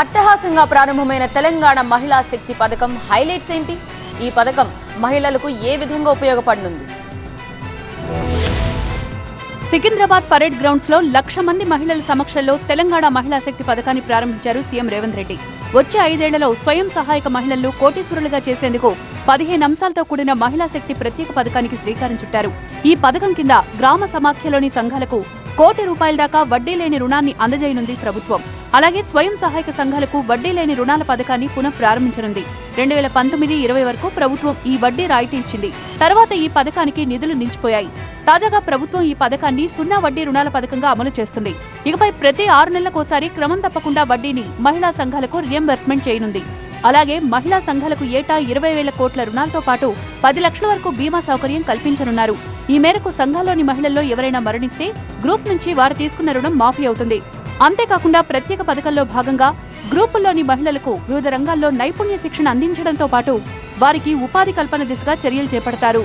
అట్టహాసంగా ప్రారంభమైన తెలంగాణ మహిళా శక్తి పథకం హైలైట్స్ ఏంటి? ఈ పథకం మహిళలకు ఏ విధంగా ఉపయోగపడనుంది సికింద్రాబాద్ పరేడ్ గ్రౌండ్స్లో లక్ష మంది మహిళల సమక్షంలో తెలంగాణ మహిళా శక్తి పథకాన్ని ప్రారంభించారు సీఎం రేవంత్ రెడ్డి. వచ్చే ఐదేళ్ళలో స్వయం సహాయక మహిళలను కోటీశ్వరులుగా చేసేందుకు పదిహేను అంశాలతో కూడిన మహిళా శక్తి ప్రత్యేక పథకానికి శ్రీకారం చుట్టారు. ఈ పథకం కింద గ్రామ సమాఖ్యలోని సంఘాలకు కోటి రూపాయల దాకా వడ్డీ లేని రుణాన్ని అందజేయనుంది ప్రభుత్వం. అలాగే స్వయం సహాయక సంఘాలకు వడ్డీ లేని రుణాల పథకాన్ని పునః ప్రారంభించనుంది రెండు వేల పంతొమ్మిది ఇరవై వరకు ప్రభుత్వం ఈ వడ్డీ రాయితీ ఇచ్చింది. తర్వాత ఈ పథకానికి నిధులు నిలిచిపోయాయి. తాజాగా ప్రభుత్వం ఈ పథకాన్ని సున్నా వడ్డీ రుణాల పథకంగా అమలు చేస్తుంది. ఇకపై ప్రతి ఆరు నెలలకోసారి క్రమం తప్పకుండా వడ్డీని మహిళా సంఘాలకు రియంబర్స్మెంట్ చేయనుంది. అలాగే మహిళా సంఘాలకు ఏటా ఇరవై వేల కోట్ల రుణాలతో పాటు పది లక్షల వరకు బీమా సౌకర్యం కల్పించనున్నారు. ఈ మేరకు సంఘాల్లోని మహిళల్లో ఎవరైనా మరణిస్తే గ్రూప్ నుంచి వారు తీసుకున్న రుణం మాఫీ అవుతుంది. అంతేకాకుండా ప్రత్యేక పథకంలో భాగంగా గ్రూపుల్లోని మహిళలకు వివిధ రంగాల్లో నైపుణ్య శిక్షణ అందించడంతో పాటు వారికి ఉపాధి కల్పన దిశగా చర్యలు చేపడతారు.